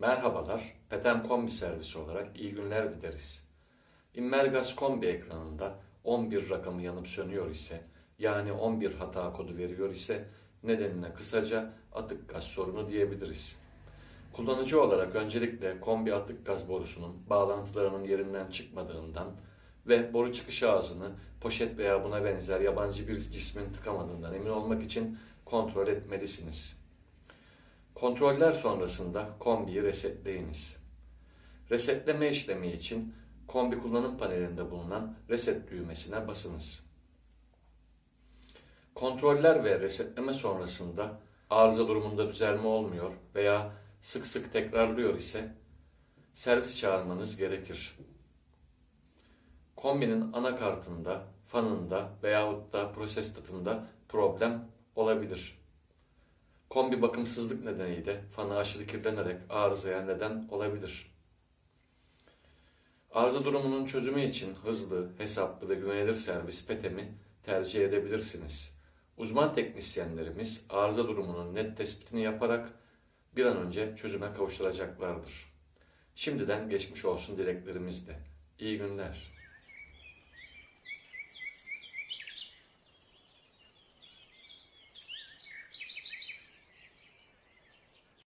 Merhabalar, Petem Kombi servisi olarak iyi günler dileriz. Immergas Kombi ekranında 11 rakamı yanıp sönüyor ise, yani 11 hata kodu veriyor ise, nedenine kısaca atık gaz sorunu diyebiliriz. Kullanıcı olarak öncelikle kombi atık gaz borusunun bağlantılarının yerinden çıkmadığından ve boru çıkış ağzını poşet veya buna benzer yabancı bir cismin tıkamadığından emin olmak için kontrol etmelisiniz. Kontroller sonrasında kombiyi resetleyiniz. Resetleme işlemi için kombi kullanım panelinde bulunan reset düğmesine basınız. Kontroller ve resetleme sonrasında arıza durumunda düzelme olmuyor veya sık sık tekrarlıyor ise servis çağırmanız gerekir. Kombinin anakartında, fanında veyahut da prosestatında problem olabilir. Kombi bakımsızlık nedeniyle fanı aşırı kirlenerek arızaya neden olabilir. Arıza durumunun çözümü için hızlı, hesaplı ve güvenilir servis PETEM'i tercih edebilirsiniz. Uzman teknisyenlerimiz arıza durumunun net tespitini yaparak bir an önce çözüme kavuşturacaklardır. Şimdiden geçmiş olsun dileklerimizle. İyi günler.